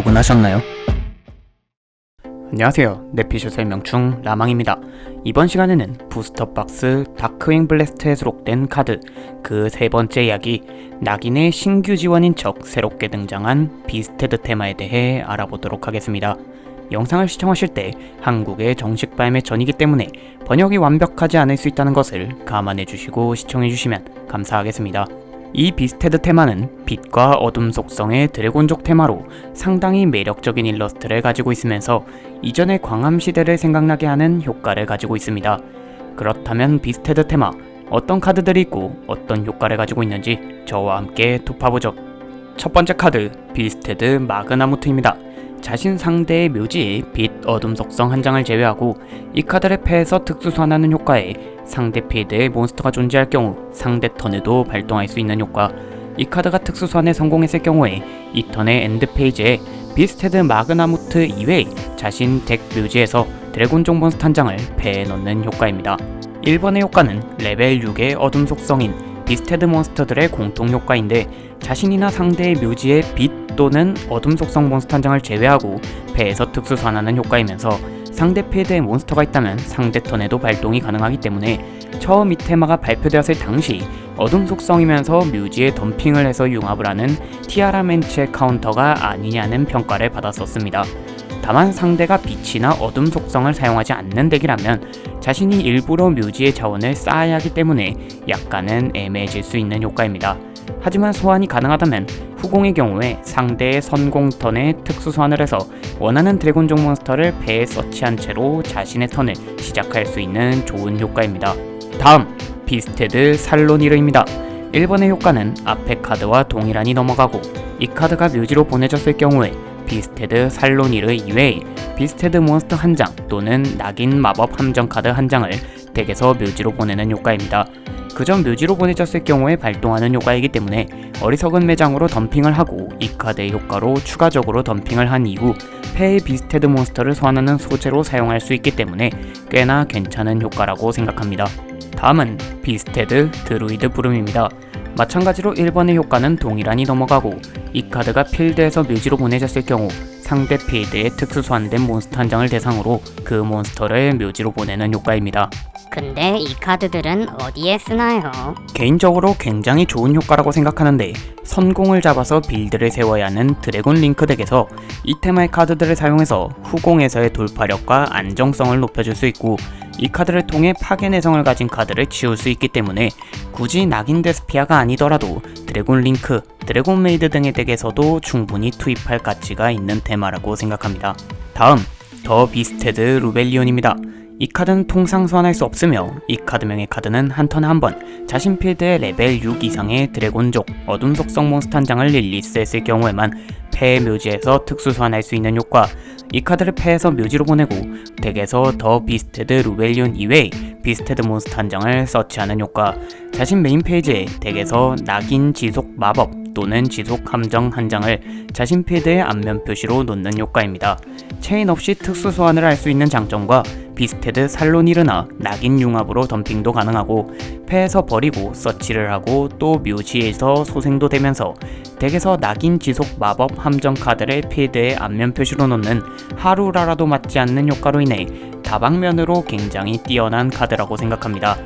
구독은 하셨나요? 안녕하세요. 내피쇼 설명충 라망입니다. 이번 시간에는 부스터 박스 다크윙 블래스트에 수록된 카드 그 세 번째 이야기 낙인의 신규 지원인 척 새롭게 등장한 비스테드 테마에 대해 알아보도록 하겠습니다. 영상을 시청하실 때 한국의 정식 발매 전이기 때문에 번역이 완벽하지 않을 수 있다는 것을 감안해 주시고 시청해 주시면 감사하겠습니다. 이 비스테드 테마는 빛과 어둠 속성의 드래곤족 테마로 상당히 매력적인 일러스트를 가지고 있으면서 이전의 광암 시대를 생각나게 하는 효과를 가지고 있습니다. 그렇다면 비스테드 테마 어떤 카드들이 있고 어떤 효과를 가지고 있는지 저와 함께 톱파보죠. 첫 번째 카드 비스테드 마그나무트입니다. 자신 상대의 묘지에 빛 어둠 속성 한 장을 제외하고 이 카드를 패해서 특수 소환하는 효과에 상대 필드에 몬스터가 존재할 경우 상대 턴에도 발동할 수 있는 효과 이 카드가 특수 소환에 성공했을 경우에 이 턴의 엔드 페이지에 비스테드 마그나무트 이외에 자신 덱 묘지에서 드래곤종 몬스터 한 장을 패에 넣는 효과입니다. 1번의 효과는 레벨 6의 어둠 속성인 비스테드 몬스터들의 공통 효과인데 자신이나 상대의 묘지에 빛 또는 어둠 속성 몬스터 한 장을 제외하고 배에서 특수 소환하는 효과이면서 상대 필드에 몬스터가 있다면 상대 턴에도 발동이 가능하기 때문에 처음 이 테마가 발표되었을 당시 어둠 속성이면서 묘지에 덤핑을 해서 융합을 하는 티아라 멘츠의 카운터가 아니냐는 평가를 받았었습니다. 다만 상대가 빛이나 어둠 속성을 사용하지 않는 덱이라면 자신이 일부러 묘지의 자원을 쌓아야 하기 때문에 약간은 애매해질 수 있는 효과입니다. 하지만 소환이 가능하다면 후공의 경우에 상대의 선공 턴에 특수 소환을 해서 원하는 드래곤종 몬스터를 배에 서치한 채로 자신의 턴을 시작할 수 있는 좋은 효과입니다. 다음 비스테드 살로니르입니다. 1번의 효과는 앞에 카드와 동일한이 넘어가고 이 카드가 묘지로 보내졌을 경우에 비스테드 살로니르 이외에 비스테드 몬스터 한 장 또는 낙인 마법 함정 카드 한 장을 덱에서 묘지로 보내는 효과입니다. 그전 묘지로 보내졌을 경우에 발동하는 효과이기 때문에 어리석은 매장으로 덤핑을 하고 이 카드의 효과로 추가적으로 덤핑을 한 이후 폐의 비스테드 몬스터를 소환하는 소재로 사용할 수 있기 때문에 꽤나 괜찮은 효과라고 생각합니다. 다음은 비스테드 드루이드 부름입니다. 마찬가지로 1번의 효과는 동일한이 넘어가고 이 카드가 필드에서 묘지로 보내졌을 경우 상대 필드에 특수 소환된 몬스터 한 장을 대상으로 그 몬스터를 묘지로 보내는 효과입니다. 근데 이 카드들은 어디에 쓰나요? 개인적으로 굉장히 좋은 효과라고 생각하는데 선공을 잡아서 빌드를 세워야 하는 드래곤 링크 덱에서 이 테마의 카드들을 사용해서 후공에서의 돌파력과 안정성을 높여줄 수 있고 이 카드를 통해 파괴 내성을 가진 카드를 치울 수 있기 때문에 굳이 낙인 데스피아가 아니더라도 드래곤 링크, 드래곤 메이드 등의 덱에서도 충분히 투입할 가치가 있는 테마라고 생각합니다. 다음 더 비스테드 루벨리온입니다. 이 카드는 통상 소환할 수 없으며 이 카드명의 카드는 한 턴에 한 번 자신 필드의 레벨 6 이상의 드래곤족 어둠 속성 몬스터 한 장을 릴리스했을 경우에만 폐의 묘지에서 특수 소환할 수 있는 효과 이 카드를 패해서 묘지로 보내고 덱에서 더 비스테드 루벨리온 이외에 비스테드 몬스터 한 장을 서치하는 효과 자신 메인 페이지에 덱에서 낙인 지속 마법 또는 지속 함정 한 장을 자신 필드의 앞면 표시로 놓는 효과입니다. 체인 없이 특수 소환을 할 수 있는 장점과 비스테드 살로니르나 낙인 융합으로 덤핑도 가능하고 패에서 버리고 서치를 하고 또 묘지에서 소생도 되면서 덱에서 낙인 지속 마법 함정 카드를 필드의 앞면 표시로 놓는 하루라라도 맞지 않는 효과로 인해 다방면으로 굉장히 뛰어난 카드라고 생각합니다.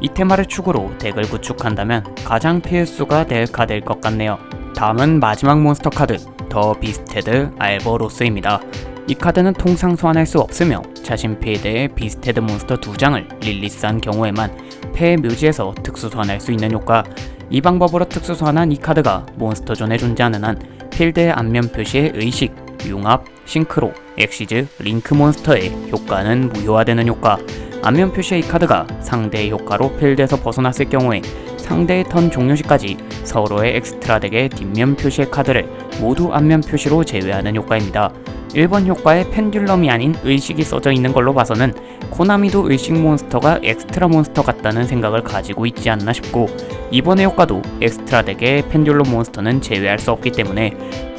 이 테마를 축으로 덱을 구축한다면 가장 필수가 될 카드일 것 같네요. 다음은 마지막 몬스터 카드 더 비스테드 알버로스입니다. 이 카드는 통상 소환할 수 없으며 자신 필드에 비스테드 몬스터 두 장을 릴리스한 경우에만 폐의 묘지에서 특수 소환할 수 있는 효과 이 방법으로 특수 소환한 이 카드가 몬스터존에 존재하는 한 필드의 앞면 표시의 의식, 융합, 싱크로, 엑시즈, 링크 몬스터의 효과는 무효화되는 효과. 앞면 표시의 이 카드가 상대의 효과로 필드에서 벗어났을 경우에 상대의 턴 종료 시까지 서로의 엑스트라 덱의 뒷면 표시의 카드를 모두 앞면 표시로 제외하는 효과입니다. 1번 효과에 펜듈럼이 아닌 의식이 써져 있는 걸로 봐서는 코나미도 의식 몬스터가 엑스트라 몬스터 같다는 생각을 가지고 있지 않나 싶고 이번의 효과도 엑스트라 덱의 펜듈럼 몬스터는 제외할 수 없기 때문에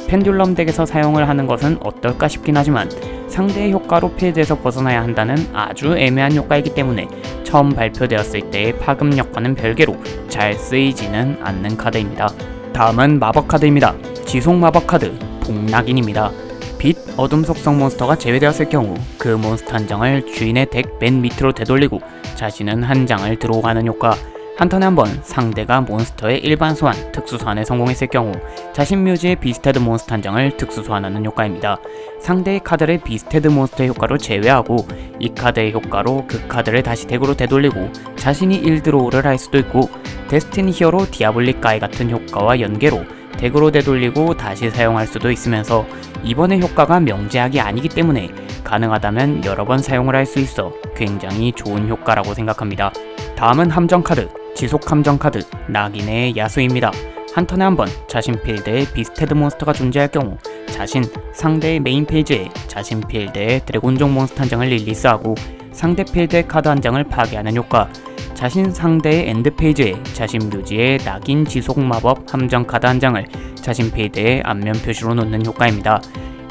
펜듈럼 덱에서 사용을 하는 것은 어떨까 싶긴 하지만 상대의 효과로 필드에서 벗어나야 한다는 아주 애매한 효과이기 때문에 처음 발표되었을 때의 파급력과는 별개로 잘 쓰이지는 않는 카드입니다. 다음은 마법 카드입니다. 지속 마법 카드 복낙인입니다. 빛, 어둠 속성 몬스터가 제외되었을 경우 그 몬스터 한 장을 주인의 덱 맨 밑으로 되돌리고 자신은 한 장을 들어가는 효과 한 턴에 한 번 상대가 몬스터의 일반 소환, 특수 소환에 성공했을 경우 자신 묘지의 비스테드 몬스터 한 장을 특수 소환하는 효과입니다. 상대의 카드를 비스테드 몬스터의 효과로 제외하고 이 카드의 효과로 그 카드를 다시 덱으로 되돌리고 자신이 1드로우를 할 수도 있고 데스티니 히어로 디아블릭 가이 같은 효과와 연계로 덱으로 되돌리고 다시 사용할 수도 있으면서 이번의 효과가 명제약이 아니기 때문에 가능하다면 여러 번 사용을 할 수 있어 굉장히 좋은 효과라고 생각합니다. 다음은 함정 카드, 지속 함정 카드, 낙인의 야수입니다. 한 턴에 한 번 자신 필드에 비스테드 몬스터가 존재할 경우 자신 상대의 메인 페이지에 자신 필드에 드래곤종 몬스터 한 장을 릴리스하고 상대 필드의 카드 한 장을 파괴하는 효과 자신 상대의 엔드 페이지에 자신 묘지에 낙인 지속 마법 함정 카드 한 장을 자신 필드에 앞면 표시로 놓는 효과입니다.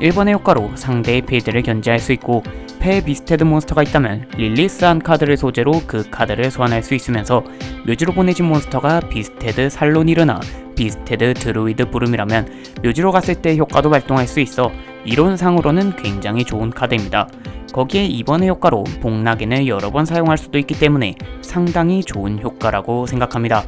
1번의 효과로 상대의 필드를 견제할 수 있고 패에 비스테드 몬스터가 있다면 릴리스한 카드를 소재로 그 카드를 소환할 수 있으면서 묘지로 보내진 몬스터가 비스테드 살로니르나 비스테드 드루이드 부름이라면 묘지로 갔을 때 효과도 발동할 수 있어 이론상으로는 굉장히 좋은 카드입니다. 거기에 이번의 효과로 복락인을 여러 번 사용할 수도 있기 때문에 상당히 좋은 효과라고 생각합니다.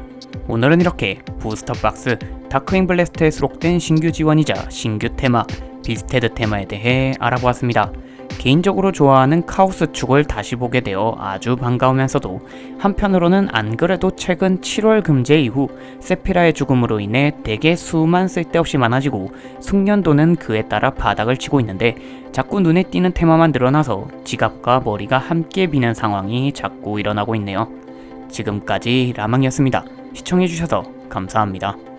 오늘은 이렇게 부스터 박스 다크윙 블래스트에 수록된 신규 지원이자 신규 테마 비스테드 테마에 대해 알아보았습니다. 개인적으로 좋아하는 카오스 축을 다시 보게 되어 아주 반가우면서도 한편으로는 안 그래도 최근 7월 금제 이후 세피라의 죽음으로 인해 덱의 수만 쓸데없이 많아지고 숙련도는 그에 따라 바닥을 치고 있는데 자꾸 눈에 띄는 테마만 늘어나서 지갑과 머리가 함께 비는 상황이 자꾸 일어나고 있네요. 지금까지 라망이었습니다. 시청해주셔서 감사합니다.